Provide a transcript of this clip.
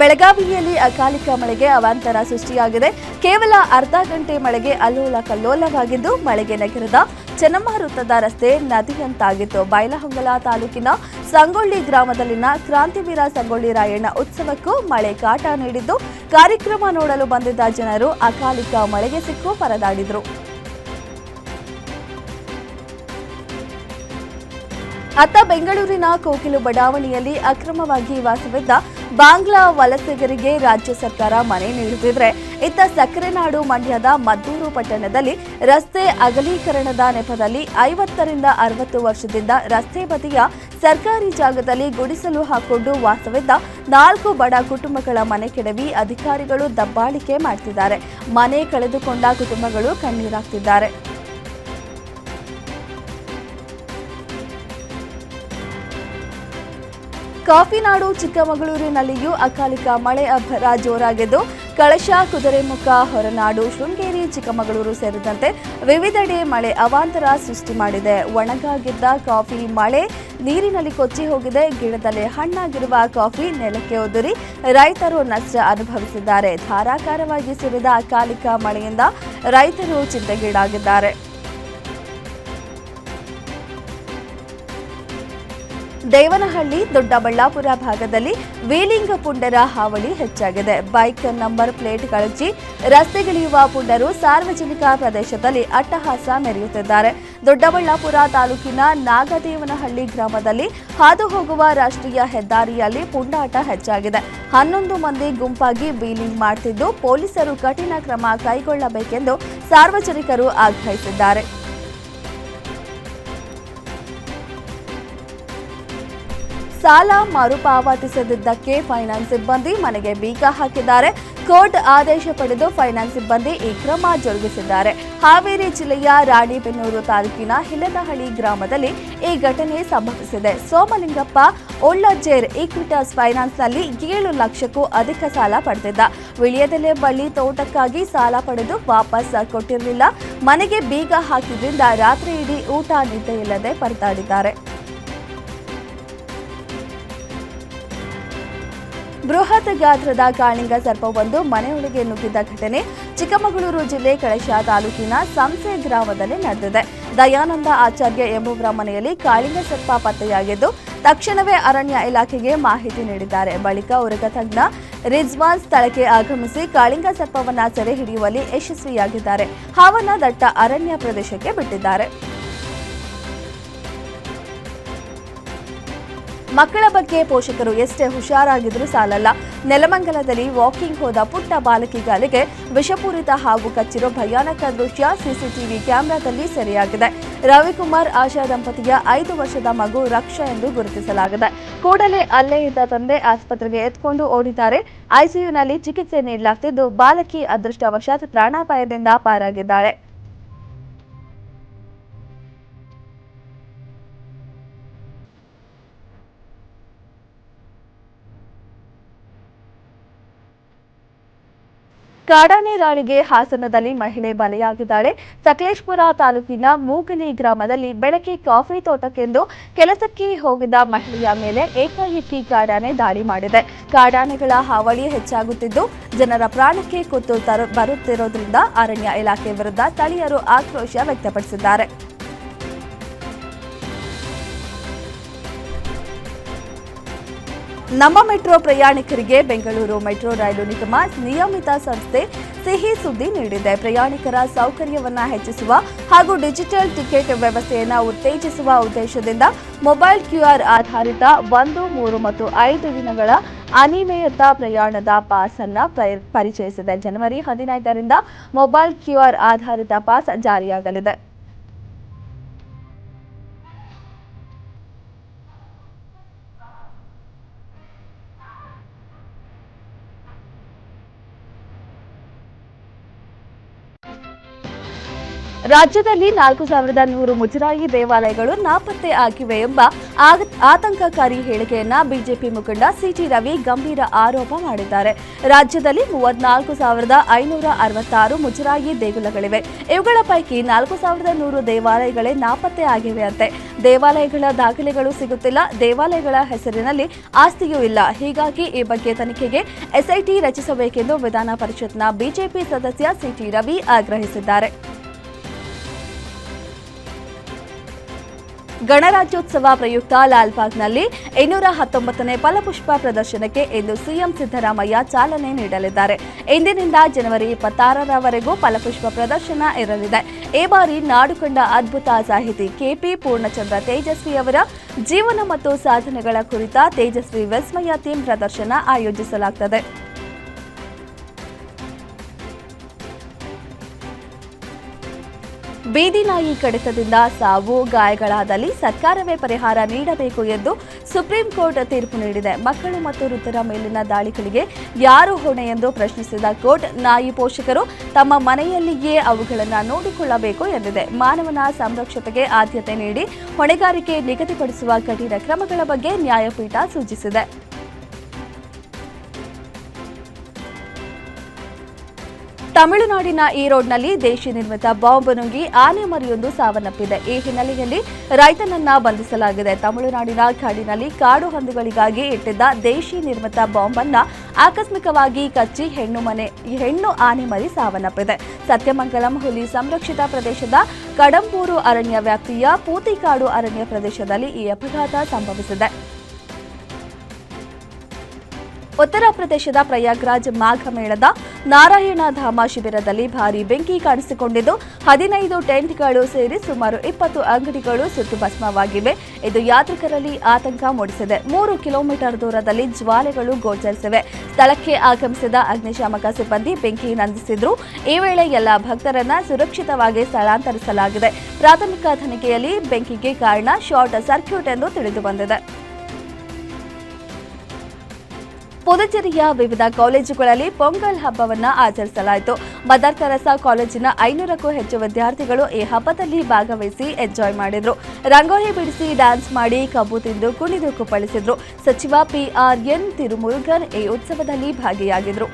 ಬೆಳಗಾವಿಯಲ್ಲಿ ಅಕಾಲಿಕ ಮಳೆಗೆ ಅವಾಂತರ ಸೃಷ್ಟಿಯಾಗಿದೆ. ಕೇವಲ ಅರ್ಧ ಗಂಟೆ ಮಳೆಗೆ ಅಲ್ಲೋಲ ಕಲ್ಲೋಲವಾಗಿದ್ದು, ಮಳೆಗೆ ನಗರದ ಚೆನ್ನಮ್ಮ ವೃತ್ತದ ರಸ್ತೆ ನದಿಯಂತಾಗಿತ್ತು. ಬೈಲಹೊಂಗಲ ತಾಲೂಕಿನ ಸಂಗೊಳ್ಳಿ ಗ್ರಾಮದಲ್ಲಿನ ಕ್ರಾಂತಿವೀರ ಸಂಗೊಳ್ಳಿ ರಾಯಣ್ಣ ಉತ್ಸವಕ್ಕೂ ಮಳೆ ಕಾಟ ನೀಡಿದ್ದು, ಕಾರ್ಯಕ್ರಮ ನೋಡಲು ಬಂದಿದ್ದ ಜನರು ಅಕಾಲಿಕ ಮಳೆಗೆ ಸಿಕ್ಕು ಪರದಾಡಿದ್ರು. ಅತ್ತ ಬೆಂಗಳೂರಿನ ಕೋಕಿಲು ಬಡಾವಣೆಯಲ್ಲಿ ಅಕ್ರಮವಾಗಿ ವಾಸವಿದ್ದ ಬಾಂಗ್ಲಾ ವಲಸಿಗರಿಗೆ ರಾಜ್ಯ ಸರ್ಕಾರ ಮನೆ ನೀಡುತ್ತಿದ್ರೆ, ಇತ್ತ ಸಕ್ಕರೆನಾಡು ಮಂಡ್ಯದ ಮದ್ದೂರು ಪಟ್ಟಣದಲ್ಲಿ ರಸ್ತೆ ಅಗಲೀಕರಣದ ನೆಪದಲ್ಲಿ ಐವತ್ತರಿಂದ ಅರವತ್ತು ವರ್ಷದಿಂದ ರಸ್ತೆ ಬದಿಯ ಸರ್ಕಾರಿ ಜಾಗದಲ್ಲಿ ಗುಡಿಸಲು ಹಾಕೊಂಡು ವಾಸವಿದ್ದ ನಾಲ್ಕು ಬಡ ಕುಟುಂಬಗಳ ಮನೆ ಕೆಡವಿ ಅಧಿಕಾರಿಗಳು ದಬ್ಬಾಳಿಕೆ ಮಾಡ್ತಿದ್ದಾರೆ. ಮನೆ ಕಳೆದುಕೊಂಡ ಕುಟುಂಬಗಳು ಕಣ್ಣೀರಾಗ್ತಿದ್ದಾರೆ. ಕಾಫಿನಾಡು ಚಿಕ್ಕಮಗಳೂರಿನಲ್ಲಿಯೂ ಅಕಾಲಿಕ ಮಳೆ ಅಬ್ಬರ ಜೋರಾಗಿದ್ದು ಕಳಶ ಕುದುರೆಮುಖ ಹೊರನಾಡು, ಶೃಂಗೇರಿ, ಚಿಕ್ಕಮಗಳೂರು ಸೇರಿದಂತೆ ವಿವಿಧೆಡೆ ಮಳೆ ಅವಾಂತರ ಸೃಷ್ಟಿ ಮಾಡಿದೆ. ಒಣಗಾಗಿದ್ದ ಕಾಫಿ ಮಳೆ ನೀರಿನಲ್ಲಿ ಕೊಚ್ಚಿ ಹೋಗಿದೆ. ಗಿಡದಲ್ಲಿ ಹಣ್ಣಾಗಿರುವ ಕಾಫಿ ನೆಲಕ್ಕೆ ಉದುರಿ ರೈತರು ನಷ್ಟ ಅನುಭವಿಸಿದ್ದಾರೆ. ಧಾರಾಕಾರವಾಗಿ ಸುರಿದ ಅಕಾಲಿಕ ಮಳೆಯಿಂದ ರೈತರು ಚಿಂತೆಗೀಡಾಗಿದ್ದಾರೆ. ದೇವನಹಳ್ಳಿ, ದೊಡ್ಡಬಳ್ಳಾಪುರ ಭಾಗದಲ್ಲಿ ವೀಲಿಂಗ ಪುಂಡರ ಹಾವಳಿ ಹೆಚ್ಚಾಗಿದೆ. ಬೈಕ್ ನಂಬರ್ ಪ್ಲೇಟ್ ಕಳಚಿ ರಸ್ತೆಗಿಳಿಯುವ ಪುಂಡರು ಸಾರ್ವಜನಿಕ ಪ್ರದೇಶದಲ್ಲಿ ಅಟ್ಟಹಾಸ ಮೆರೆಯುತ್ತಿದ್ದಾರೆ. ದೊಡ್ಡಬಳ್ಳಾಪುರ ತಾಲೂಕಿನ ನಾಗದೇವನಹಳ್ಳಿ ಗ್ರಾಮದಲ್ಲಿ ಹಾದು ಹೋಗುವ ರಾಷ್ಟ್ರೀಯ ಹೆದ್ದಾರಿಯಲ್ಲಿ ಪುಂಡಾಟ ಹೆಚ್ಚಾಗಿದೆ. ಹನ್ನೊಂದು ಮಂದಿ ಗುಂಪಾಗಿ ವೀಲಿಂಗ್ ಮಾಡ್ತಿದ್ದು, ಪೊಲೀಸರು ಕಠಿಣ ಕ್ರಮ ಕೈಗೊಳ್ಳಬೇಕೆಂದು ಸಾರ್ವಜನಿಕರು ಆಗ್ರಹಿಸಿದ್ದಾರೆ. ಸಾಲ ಮರುಪಾವತಿಸದಿದ್ದಕ್ಕೆ ಫೈನಾನ್ಸ್ ಸಿಬ್ಬಂದಿ ಮನೆಗೆ ಬೀಗ ಹಾಕಿದ್ದಾರೆ. ಕೋರ್ಟ್ ಆದೇಶ ಪಡೆದು ಫೈನಾನ್ಸ್ ಸಿಬ್ಬಂದಿ ಈ ಕ್ರಮ ಜರುಗಿಸಿದ್ದಾರೆ. ಹಾವೇರಿ ಜಿಲ್ಲೆಯ ರಾಣಿಬೆನ್ನೂರು ತಾಲೂಕಿನ ಹಿಲನಹಳ್ಳಿ ಗ್ರಾಮದಲ್ಲಿ ಈ ಘಟನೆ ಸಂಭವಿಸಿದೆ. ಸೋಮಲಿಂಗಪ್ಪ ಒಳ್ಳಜೇರ್ ಈಕ್ವಿಟಾಸ್ ಫೈನಾನ್ಸ್ನಲ್ಲಿ ಏಳು ಲಕ್ಷಕ್ಕೂ ಅಧಿಕ ಸಾಲ ಪಡೆದಿದ್ದ. ವಿಳಿಯದೆಲೆ ಬಳ್ಳಿ ತೋಟಕ್ಕಾಗಿ ಸಾಲ ಪಡೆದು ವಾಪಸ್ ಕೊಟ್ಟಿರಲಿಲ್ಲ. ಮನೆಗೆ ಬೀಗ ಹಾಕಿದ್ರಿಂದ ರಾತ್ರಿ ಇಡೀ ಊಟ ನಿದ್ದೆ ಇಲ್ಲದೆ ಬೃಹತ್ ಗಾತ್ರದ ಕಾಳಿಂಗ ಸರ್ಪವೊಂದು ಮನೆಯೊಳಗೆ ನುಗ್ಗಿದ್ದ ಘಟನೆ ಚಿಕ್ಕಮಗಳೂರು ಜಿಲ್ಲೆ ಕಳಶ ತಾಲೂಕಿನ ಸಂಸೆ ಗ್ರಾಮದಲ್ಲಿ ನಡೆದಿದೆ. ದಯಾನಂದ ಆಚಾರ್ಯ ಎಂಬುವರ ಮನೆಯಲ್ಲಿ ಕಾಳಿಂಗ ಸರ್ಪ ಪತ್ತೆಯಾಗಿದ್ದು, ತಕ್ಷಣವೇ ಅರಣ್ಯ ಇಲಾಖೆಗೆ ಮಾಹಿತಿ ನೀಡಿದ್ದಾರೆ. ಬಳಿಕ ಉರಗ ತಜ್ಞ ರಿಜ್ವಾನ್ ಸ್ಥಳಕ್ಕೆ ಆಗಮಿಸಿ ಕಾಳಿಂಗ ಸರ್ಪವನ್ನ ಸೆರೆ ಹಿಡಿಯುವಲ್ಲಿ ಯಶಸ್ವಿಯಾಗಿದ್ದಾರೆ. ಹಾವನ್ನ ದಟ್ಟ ಅರಣ್ಯ ಪ್ರದೇಶಕ್ಕೆ ಬಿಟ್ಟಿದ್ದಾರೆ. ಮಕ್ಕಳ ಬಗ್ಗೆ ಪೋಷಕರು ಎಷ್ಟೇ ಹುಷಾರಾಗಿದ್ರೂ ಸಾಲಲ್ಲ. ನೆಲಮಂಗಲದಲ್ಲಿ ವಾಕಿಂಗ್ ಹೋದ ಪುಟ್ಟ ಬಾಲಕಿಗಾಲಿಗೆ ವಿಷಪೂರಿತ ಹಾವು ಕಚ್ಚಿರೋ ಭಯಾನಕ ದೃಶ್ಯ ಸಿಸಿಟಿವಿ ಕ್ಯಾಮೆರಾದಲ್ಲಿ ಸೆರೆಯಾಗಿದೆ. ರವಿಕುಮಾರ್ ಆಶಾ ದಂಪತಿಯ ಐದು ವರ್ಷದ ಮಗು ರಕ್ಷಾ ಎಂದು ಗುರುತಿಸಲಾಗಿದೆ. ಕೂಡಲೇ ಅಲ್ಲೇ ಇದ್ದ ತಂದೆ ಆಸ್ಪತ್ರೆಗೆ ಎತ್ಕೊಂಡು ಓಡಿದ್ದಾರೆ. ಐಸಿಯುನಲ್ಲಿ ಚಿಕಿತ್ಸೆ ನೀಡಲಾಗ್ತಿದ್ದು, ಬಾಲಕಿ ಅದೃಷ್ಟವಶಾತ್ ಪ್ರಾಣಾಪಾಯದಿಂದ ಪಾರಾಗಿದ್ದಾಳೆ. ಕಾಡಾನೆ ರಾಣಿಗೆ ಹಾಸನದಲ್ಲಿ ಮಹಿಳೆ ಬಲಿಯಾಗಿದ್ದಾಳೆ. ಸಕಲೇಶ್ಪುರ ತಾಲೂಕಿನ ಮೂಗಲಿ ಗ್ರಾಮದಲ್ಲಿ ಬೆಳಗ್ಗೆ ಕಾಫಿ ತೋಟಕ್ಕೆಂದು ಕೆಲಸಕ್ಕೆ ಹೋಗಿದ್ದ ಮಹಿಳೆಯ ಮೇಲೆ ಏಕಾಏಕಿ ಕಾಡಾನೆ ದಾಳಿ ಮಾಡಿದೆ. ಕಾಡಾನೆಗಳ ಹಾವಳಿ ಹೆಚ್ಚಾಗುತ್ತಿದ್ದು, ಜನರ ಪ್ರಾಣಕ್ಕೆ ಕುತ್ತು ಬರುತ್ತಿರುವುದರಿಂದ ಅರಣ್ಯ ಇಲಾಖೆ ವಿರುದ್ಧ ಸ್ಥಳೀಯರು ಆಕ್ರೋಶ ವ್ಯಕ್ತಪಡಿಸಿದ್ದಾರೆ. ನಮ್ಮ ಮೆಟ್ರೋ ಪ್ರಯಾಣಿಕರಿಗೆ ಬೆಂಗಳೂರು ಮೆಟ್ರೋ ರೈಲು ನಿಗಮ ನಿಯಮಿತ ಸಂಸ್ಥೆ ಸಿಹಿ ಸುದ್ದಿ ನೀಡಿದೆ. ಪ್ರಯಾಣಿಕರ ಸೌಕರ್ಯವನ್ನು ಹೆಚ್ಚಿಸುವ ಹಾಗೂ ಡಿಜಿಟಲ್ ಟಿಕೆಟ್ ವ್ಯವಸ್ಥೆಯನ್ನು ಉತ್ತೇಜಿಸುವ ಉದ್ದೇಶದಿಂದ ಮೊಬೈಲ್ ಕ್ಯೂಆರ್ ಆಧಾರಿತ ಒಂದು, ಮೂರು ಮತ್ತು ಐದು ದಿನಗಳ ಅನಿಮೇಯತ ಪ್ರಯಾಣದ ಪಾಸ್ ಅನ್ನು ಪರಿಚಯಿಸಿದೆ. ಜನವರಿ ಹದಿನೈದರಿಂದ ಮೊಬೈಲ್ ಕ್ಯೂಆರ್ ಆಧಾರಿತ ಪಾಸ್ ಜಾರಿಯಾಗಲಿದೆ. ರಾಜ್ಯದಲ್ಲಿ ನಾಲ್ಕು ಸಾವಿರದ ನೂರು ಮುಜರಾಯಿ ದೇವಾಲಯಗಳು ನಾಪತ್ತೆ ಆಗಿವೆ ಎಂಬ ಆತಂಕಕಾರಿ ಹೇಳಿಕೆಯನ್ನ ಬಿಜೆಪಿ ಮುಖಂಡ ಸಿಟಿ ರವಿ ಗಂಭೀರ ಆರೋಪ ಮಾಡಿದ್ದಾರೆ. ರಾಜ್ಯದಲ್ಲಿ ಮೂವತ್ನಾಲ್ಕು ಸಾವಿರದ ಐನೂರ ಅರವತ್ತಾರು ಮುಜರಾಯಿ ದೇಗುಲಗಳಿವೆ. ಇವುಗಳ ಪೈಕಿ ನಾಲ್ಕು ಸಾವಿರದ ನೂರು ದೇವಾಲಯಗಳೇ ನಾಪತ್ತೆ ಆಗಿವೆ ಅಂತೆ. ದೇವಾಲಯಗಳ ದಾಖಲೆಗಳು ಸಿಗುತ್ತಿಲ್ಲ. ದೇವಾಲಯಗಳ ಹೆಸರಿನಲ್ಲಿ ಆಸ್ತಿಯೂ ಇಲ್ಲ. ಹೀಗಾಗಿ ಈ ಬಗ್ಗೆ ತನಿಖೆಗೆ ಎಸ್ಐಟಿ ರಚಿಸಬೇಕೆಂದು ವಿಧಾನ ಪರಿಷತ್ನ ಬಿಜೆಪಿ ಸದಸ್ಯ ಸಿಟಿ ರವಿ ಆಗ್ರಹಿಸಿದ್ದಾರೆ. ಗಣರಾಜ್ಯೋತ್ಸವ ಪ್ರಯುಕ್ತ ಲಾಲ್ಬಾಗ್ನಲ್ಲಿ ಇನ್ನೂರ ಹತ್ತೊಂಬತ್ತನೇ ಫಲಪುಷ್ಪ ಪ್ರದರ್ಶನಕ್ಕೆ ಇಂದು ಸಿಎಂ ಸಿದ್ದರಾಮಯ್ಯ ಚಾಲನೆ ನೀಡಲಿದ್ದಾರೆ. ಇಂದಿನಿಂದ ಜನವರಿ ಇಪ್ಪತ್ತಾರರವರೆಗೂ ಫಲಪುಷ್ಪ ಪ್ರದರ್ಶನ ಇರಲಿದೆ. ಈ ಬಾರಿ ನಾಡು ಕಂಡ ಅದ್ಭುತ ಸಾಹಿತಿ ಕೆಪಿ ಪೂರ್ಣಚಂದ್ರ ತೇಜಸ್ವಿ ಅವರ ಜೀವನ ಮತ್ತು ಸಾಧನೆಗಳ ಕುರಿತ ತೇಜಸ್ವಿ ವಿಸ್ಮಯ ಥೀಮ್ ಪ್ರದರ್ಶನ ಆಯೋಜಿಸಲಾಗುತ್ತದೆ ಬೀದಿ ನಾಯಿ ಕಡಿತದಿಂದ ಸಾವು, ಗಾಯಗಳಾದಲ್ಲಿ ಸರ್ಕಾರವೇ ಪರಿಹಾರ ನೀಡಬೇಕು ಎಂದು ಸುಪ್ರೀಂ ಕೋರ್ಟ್ ತೀರ್ಪು ನೀಡಿದೆ. ಮಕ್ಕಳು ಮತ್ತು ವೃದ್ಧರ ಮೇಲಿನ ದಾಳಿಗಳಿಗೆ ಯಾರು ಹೊಣೆ ಎಂದು ಪ್ರಶ್ನಿಸಿದ ಕೋರ್ಟ್, ನಾಯಿ ಪೋಷಕರು ತಮ್ಮ ಮನೆಯಲ್ಲಿಯೇ ಅವುಗಳನ್ನು ನೋಡಿಕೊಳ್ಳಬೇಕು ಎಂದಿದೆ. ಮಾನವನ ಸಂರಕ್ಷತೆಗೆ ಆದ್ಯತೆ ನೀಡಿ ಹೊಣೆಗಾರಿಕೆ ನಿಗದಿಪಡಿಸುವ ಕಠಿಣ ಕ್ರಮಗಳ ಬಗ್ಗೆ ನ್ಯಾಯಪೀಠ ಸೂಚಿಸಿದೆ. ತಮಿಳುನಾಡಿನ ಈರೋಡ್ನಲ್ಲಿ ದೇಶಿ ನಿರ್ಮಿತ ಬಾಂಬ್ ನುಂಗಿ ಆನೆ ಮರಿಯೊಂದು ಸಾವನ್ನಪ್ಪಿದೆ. ಈ ಹಿನ್ನೆಲೆಯಲ್ಲಿ ರೈತನನ್ನ ಬಂಧಿಸಲಾಗಿದೆ. ತಮಿಳುನಾಡಿನ ಕಾಡಿನಲ್ಲಿ ಕಾಡು ಹಂದುಗಳಿಗಾಗಿ ಇಟ್ಟಿದ್ದ ದೇಶಿ ನಿರ್ಮಿತ ಬಾಂಬ್ ಅನ್ನ ಆಕಸ್ಮಿಕವಾಗಿ ಕಚ್ಚಿ ಹೆಣ್ಣು ಮನೆ, ಹೆಣ್ಣು ಆನೆ ಮರಿ ಸಾವನ್ನಪ್ಪಿದೆ. ಸತ್ಯಮಂಗಲಂ ಹುಲಿ ಸಂರಕ್ಷಿತ ಪ್ರದೇಶದ ಕಡಂಬೂರು ಅರಣ್ಯ ವ್ಯಾಪ್ತಿಯ ಪೂತಿಕಾಡು ಅರಣ್ಯ ಪ್ರದೇಶದಲ್ಲಿ ಈ ಅಪಘಾತ ಸಂಭವಿಸಿದೆ. ಉತ್ತರ ಪ್ರದೇಶದ ಪ್ರಯಾಗ್ರಾಜ್ ಮಾಘ ಮೇಳದ ನಾರಾಯಣಧಾಮ ಶಿಬಿರದಲ್ಲಿ ಭಾರೀ ಬೆಂಕಿ ಕಾಣಿಸಿಕೊಂಡಿದ್ದು, ಹದಿನೈದು ಟೆಂಟ್ಗಳು ಸೇರಿ ಸುಮಾರು ಇಪ್ಪತ್ತು ಅಂಗಡಿಗಳು ಸುಟ್ಟು ಭಸ್ಮವಾಗಿವೆ ಇದು ಯಾತ್ರಿಕರಲ್ಲಿ ಆತಂಕ ಮೂಡಿಸಿದೆ. ಮೂರು ಕಿಲೋಮೀಟರ್ ದೂರದಲ್ಲಿ ಜ್ವಾಲೆಗಳು ಗೋಚರಿಸಿವೆ. ಸ್ಥಳಕ್ಕೆ ಆಗಮಿಸಿದ ಅಗ್ನಿಶಾಮಕ ಸಿಬ್ಬಂದಿ ಬೆಂಕಿ ನಂದಿಸಿದ್ರು. ಈ ವೇಳೆ ಎಲ್ಲ ಭಕ್ತರನ್ನ ಸುರಕ್ಷಿತವಾಗಿ ಸ್ಥಳಾಂತರಿಸಲಾಗಿದೆ. ಪ್ರಾಥಮಿಕ ತನಿಖೆಯಲ್ಲಿ ಬೆಂಕಿಗೆ ಕಾರಣ, ಶಾರ್ಟ್ ಸರ್ಕ್ಯೂಟ್ ಎಂದು ತಿಳಿದು ಪುದುಚೇರಿಯ ವಿವಿಧ ಕಾಲೇಜುಗಳಲ್ಲಿ ಪೊಂಗಲ್ ಹಬ್ಬವನ್ನು ಆಚರಿಸಲಾಯಿತು. ಮದರ್ ತೆರಸಾ ಕಾಲೇಜಿನ ಐನೂರಕ್ಕೂ ಹೆಚ್ಚು ವಿದ್ಯಾರ್ಥಿಗಳು ಈ ಹಬ್ಬದಲ್ಲಿ ಭಾಗವಹಿಸಿ ಎಂಜಾಯ್ ಮಾಡಿದ್ರು. ರಂಗೋಲಿ ಬಿಡಿಸಿ ಡ್ಯಾನ್ಸ್ ಮಾಡಿ ಕಬ್ಬು ತಿಂದು ಕುಣಿದು ಕುಪ್ಪಳಿಸಿದ್ರು. ಸಚಿವ ಪಿಆರ್ಎನ್ ತಿರುಮುರುಗನ್ ಈ ಉತ್ಸವದಲ್ಲಿ ಭಾಗಿಯಾಗಿದ್ರು.